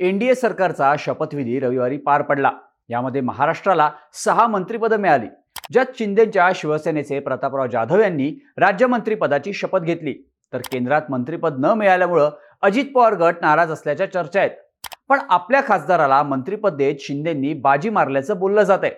NDA सरकारचा शपथविधी रविवारी पार पडला. यामध्ये महाराष्ट्राला सहा मंत्रिपदं मिळाली ज्यात शिंदेच्या शिवसेनेचे प्रतापराव जाधव यांनी राज्यमंत्रीपदाची शपथ घेतली. तर केंद्रात मंत्रिपद न मिळाल्यामुळं अजित पवार गट नाराज असल्याच्या चर्चा आहेत. पण आपल्या खासदाराला मंत्रिपद देत शिंदेंनी बाजी मारल्याचं बोललं जात आहे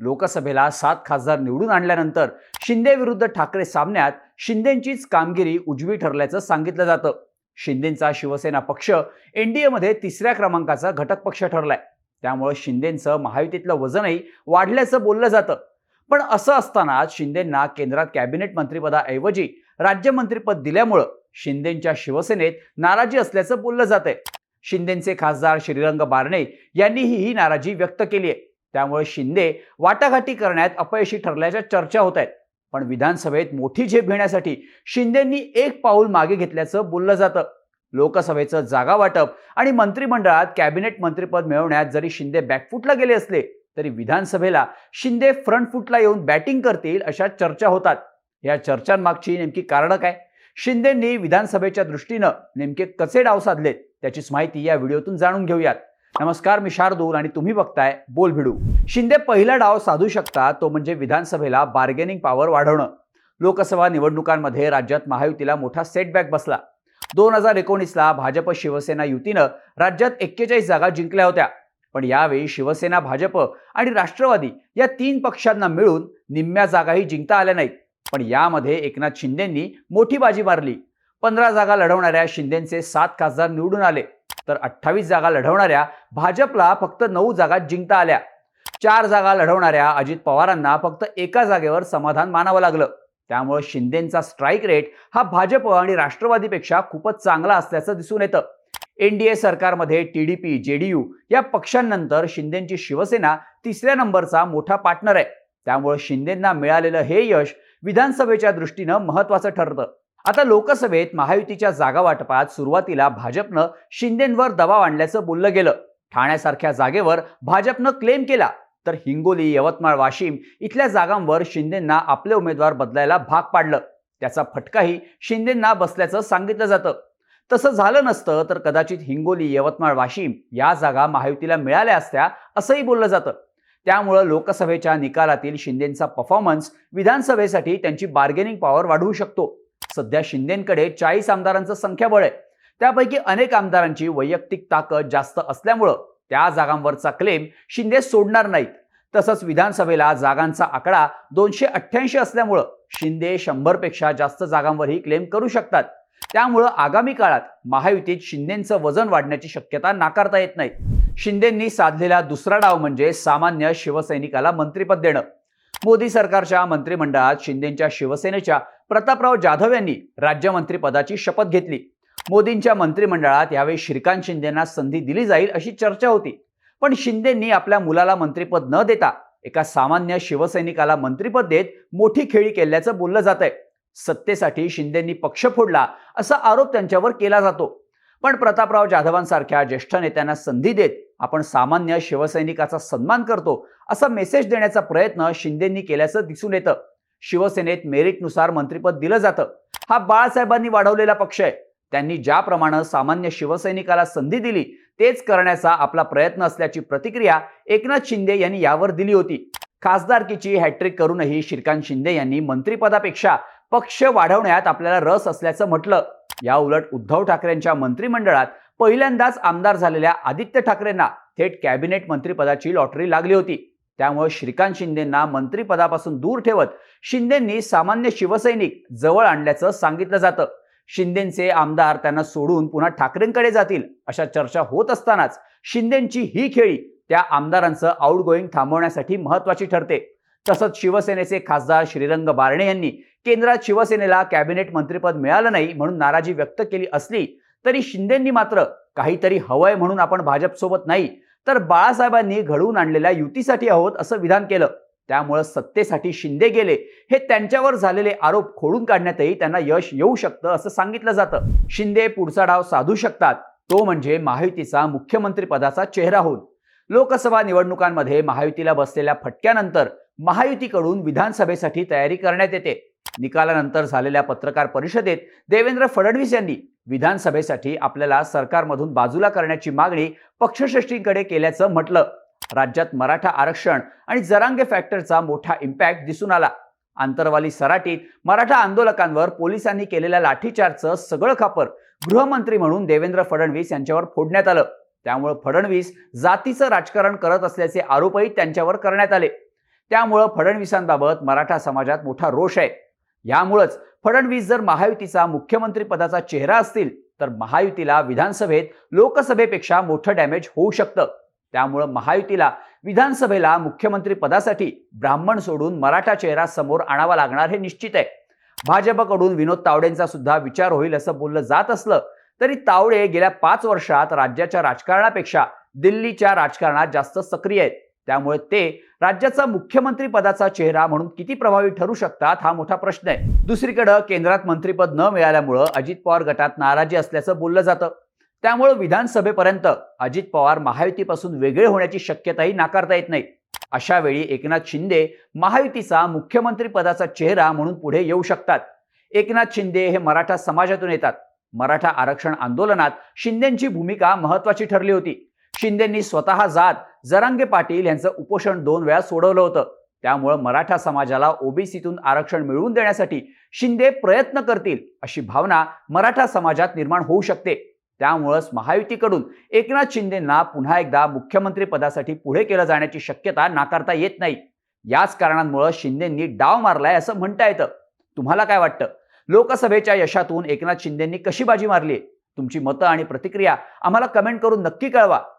लोकसभेला सात खासदार निवडून आणल्यानंतर शिंदे विरुद्ध ठाकरे सामन्यात शिंदेंचीच कामगिरी उजवी ठरल्याचं सांगितलं जातं. शिंदेंचा शिवसेना पक्ष एनडीएमध्ये तिसऱ्या क्रमांकाचा घटक पक्ष ठरलाय. त्यामुळे शिंदेंचं महायुतीतलं वजनही वाढल्याचं बोललं जातं. पण असं असताना शिंदेंना केंद्रात कॅबिनेट मंत्रिपदाऐवजी राज्यमंत्रीपद दिल्यामुळं शिंदेंच्या शिवसेनेत नाराजी असल्याचं बोललं जात आहे शिंदेंचे खासदार श्रीरंग बारणे यांनीही ही नाराजी व्यक्त केली आहे त्यामुळे शिंदे वाटाघाटी करण्यात अपयशी ठरल्याच्या चर्चा होत आहेत. पण विधानसभेत मोठी झेप घेण्यासाठी शिंदेंनी एक पाऊल मागे घेतल्याचं बोललं जातं. लोकसभेचं जागा वाटप आणि मंत्रिमंडळात कॅबिनेट मंत्रिपद मिळवण्यात जरी शिंदे बॅकफुटला गेले असले तरी विधानसभेला शिंदे फ्रंटफुटला येऊन बॅटिंग करतील अशा चर्चा होतात. या चर्चांमागची नेमकी कारणं काय? शिंदेंनी विधानसभेच्या दृष्टीनं नेमके कसे डाव साधलेत त्याचीच माहिती या व्हिडिओतून जाणून घेऊयात. नमस्कार मी शार्दूल आणि तुम्ही बघताय बोल भिडू. शिंदे पहिला डाव साधू शकतात तो म्हणजे विधानसभेला बार्गेनिंग पॉवर वाढवणं. लोकसभा निवडणुकांमध्ये राज्यात महायुतीला मोठा सेटबॅक बसला. दोन हजार एकोणीसला भाजप शिवसेना युतीनं राज्यात एक्केचाळीस जागा जिंकल्या होत्या. पण यावेळी शिवसेना भाजप आणि राष्ट्रवादी या तीन पक्षांना मिळून निम्म्या जागाही जिंकता आल्या नाहीत. पण यामध्ये एकनाथ शिंदेंनी मोठी बाजी मारली. पंधरा जागा लढवणाऱ्या शिंदेंचे सात खासदार निवडून आले. तर अठ्ठावीस जागा लढवणाऱ्या भाजपला फक्त नऊ जागा जिंकता आल्या. चार जागा लढवणाऱ्या अजित पवारांना फक्त एका जागेवर समाधान मानावं लागलं. त्यामुळे शिंदेंचा स्ट्राईक रेट हा भाजप आणि राष्ट्रवादीपेक्षा खूपच चांगला असल्याचं दिसून येतं. एनडीए सरकारमध्ये टीडीपी जेडीयू या पक्षांनंतर शिंदेंची शिवसेना तिसऱ्या नंबरचा मोठा पार्टनर आहे. त्यामुळे शिंदेंना मिळालेलं हे यश विधानसभेच्या दृष्टीनं महत्वाचं ठरतं. आता लोकसभेत महायुतीच्या जागा वाटपात सुरुवातीला भाजपनं शिंदेंवर दबाव आणल्याचं बोललं गेलं. ठाण्यासारख्या जागेवर भाजपनं क्लेम केला. तर हिंगोली यवतमाळ वाशिम इथल्या जागांवर शिंदेंना आपले उमेदवार बदलायला भाग पाडलं. त्याचा फटकाही शिंदेंना बसल्याचं सांगितलं जातं. तसं झालं नसतं तर कदाचित हिंगोली यवतमाळ वाशिम या जागा महायुतीला मिळाल्या असत्या असंही बोललं जातं. त्यामुळं लोकसभेच्या निकालातील शिंदेंचा परफॉर्मन्स विधानसभेसाठी त्यांची बार्गेनिंग पॉवर वाढवू शकतो. सध्या शिंदेंकडे चाळीस आमदारांचं संख्याबळ आहे. त्यापैकी अनेक आमदारांची वैयक्तिक ताकद जास्त असल्यामुळं त्या जागांवरचा क्लेम शिंदे सोडणार नाहीत. तसंच विधानसभेला जागांचा आकडा दोनशे अठ्ठ्याऐंशी असल्यामुळं शिंदे शंभरपेक्षा जास्त जागांवरही क्लेम करू शकतात. त्यामुळं आगामी काळात महायुतीत शिंदेचं वजन वाढण्याची शक्यता नाकारता येत नाही. शिंदेंनी साधलेला दुसरा डाव म्हणजे सामान्य शिवसैनिकाला मंत्रिपद देणं. मोदी सरकारच्या मंत्रिमंडळात शिंदेंच्या शिवसेनेच्या प्रतापराव जाधव यांनी राज्यमंत्रीपदाची शपथ घेतली. मोदींच्या मंत्रिमंडळात यावेळी श्रीकांत शिंदेना संधी दिली जाईल अशी चर्चा होती. पण शिंदेंनी आपल्या मुलाला मंत्रिपद न देता एका सामान्य शिवसैनिकाला मंत्रिपद देत मोठी खेळी केल्याचं बोललं जात आहे सत्तेसाठी शिंदेंनी पक्ष फोडला असा आरोप त्यांच्यावर केला जातो. पण प्रतापराव जाधवांसारख्या ज्येष्ठ नेत्यांना संधी देत आपण सामान्य शिवसैनिकाचा सन्मान करतो असा मेसेज देण्याचा प्रयत्न शिंदेंनी केल्याचं दिसून येतं. शिवसेनेत मेरिटनुसार मंत्रिपद दिलं जातं. हा बाळासाहेबांनी वाढवलेला पक्ष आहे. त्यांनी ज्याप्रमाणे सामान्य शिवसैनिकाला संधी दिली तेच करण्याचा आपला प्रयत्न असल्याची प्रतिक्रिया एकनाथ शिंदे यांनी यावर दिली होती. खासदारकीची हॅट्रिक करूनही श्रीकांत शिंदे यांनी मंत्रिपदापेक्षा पक्ष वाढवण्यात आपल्याला रस असल्याचं म्हटलं. या उलट उद्धव ठाकरेंच्या मंत्रिमंडळात पहिल्यांदाच आमदार झालेल्या आदित्य ठाकरेंना थेट कॅबिनेट मंत्रिपदाची लॉटरी लागली होती. त्यामुळे श्रीकांत शिंदेंना मंत्रिपदापासून दूर ठेवत शिंदेंनी सामान्य शिवसैनिक जवळ आणल्याचं सांगितलं जातं. शिंदेंचे आमदार त्यांना सोडून पुन्हा ठाकरेंकडे जातील अशा चर्चा होत असतानाच शिंदेंची ही खेळी त्या आमदारांचं आउटगोईंग थांबवण्यासाठी महत्वाची ठरते. तसंच शिवसेनेचे खासदार श्रीरंग बारणे यांनी केंद्रात शिवसेनेला कॅबिनेट मंत्रिपद मिळालं नाही म्हणून नाराजी व्यक्त केली असली तरी शिंदेंनी मात्र काहीतरी हवंय म्हणून आपण भाजपसोबत नाही तर बाळासाहेबांनी घडवून आणलेल्या युतीसाठी आहोत असं विधान केलं. त्यामुळं सत्तेसाठी शिंदे गेले. हे त्यांच्यावर झालेले आरोप खोडून काढण्यातही त्यांना यश येऊ शकतं असं सांगितलं जातं. शिंदे पुढचा डाव साधू शकतात. तो म्हणजे महायुतीचा मुख्यमंत्री पदाचा चेहरा होऊन. लोकसभा निवडणुकांमध्ये महायुतीला बसलेल्या फटक्यानंतर महायुतीकडून विधानसभेसाठी तयारी करण्यात येते. निकालानंतर झालेल्या पत्रकार परिषदेत देवेंद्र फडणवीस यांनी विधानसभेसाठी आपल्याला सरकारमधून बाजूला करण्याची मागणी पक्षश्रेष्ठींकडे केल्याचं म्हटलं. राज्यात मराठा आरक्षण आणि जरांगे फॅक्टरचा मोठा इम्पॅक्ट दिसून आला. आंतरवाली सराटीत मराठा आंदोलकांवर पोलिसांनी केलेल्या लाठीचार्जचं सगळं खापर गृहमंत्री म्हणून देवेंद्र फडणवीस यांच्यावर फोडण्यात आलं. त्यामुळं फडणवीस जातीचं राजकारण करत असल्याचे आरोपही त्यांच्यावर करण्यात आले. त्यामुळं फडणवीसांबाबत मराठा समाजात मोठा रोष आहे. यामुळंच फडणवीस जर महायुतीचा मुख्यमंत्री पदाचा चेहरा असतील तर महायुतीला विधानसभेत लोकसभेपेक्षा मोठं डॅमेज होऊ शकतं. त्यामुळं महायुतीला विधानसभेला मुख्यमंत्री पदासाठी ब्राह्मण सोडून मराठा चेहरा समोर आणावा लागणार हे निश्चित आहे. भाजपकडून विनोद तावडेंचा सुद्धा विचार होईल असं बोललं जात असलं तरी तावडे गेल्या पाच वर्षात राज्याच्या राजकारणापेक्षा दिल्लीच्या राजकारणात जास्त सक्रिय आहेत. त्यामुळे ते राज्याचा मुख्यमंत्री पदाचा चेहरा म्हणून किती प्रभावी ठरू शकतात हा मोठा प्रश्न आहे. दुसरीकडे केंद्रात मंत्रीपद न मिळाल्यामुळं अजित पवार गटात नाराजी असल्याचं बोललं जातं. त्यामुळे विधानसभेपर्यंत अजित पवार महायुतीपासून वेगळे होण्याची शक्यताही नाकारता येत नाही. अशा वेळी एकनाथ शिंदे महायुतीचा मुख्यमंत्री पदाचा चेहरा म्हणून पुढे येऊ शकतात. एकनाथ शिंदे हे मराठा समाजातून येतात. मराठा आरक्षण आंदोलनात शिंदेची भूमिका महत्वाची ठरली होती. शिंदेंनी स्वतः जात जरांगे पाटील यांचं उपोषण दोन वेळा सोडवलं होतं. त्यामुळं मराठा समाजाला ओबीसीतून आरक्षण मिळवून देण्यासाठी शिंदे प्रयत्न करतील अशी भावना मराठा समाजात निर्माण होऊ शकते. त्यामुळंच महायुतीकडून एकनाथ शिंदेंना पुन्हा एकदा मुख्यमंत्री पदासाठी पुढे केलं जाण्याची शक्यता नाकारता येत नाही. याच कारणांमुळे शिंदेंनी डाव मारलाय असं म्हणता येतं. तुम्हाला काय वाटतं? लोकसभेच्या यशातून एकनाथ शिंदेंनी कशी बाजी मारली? तुमची मतं आणि प्रतिक्रिया आम्हाला कमेंट करून नक्की कळवा.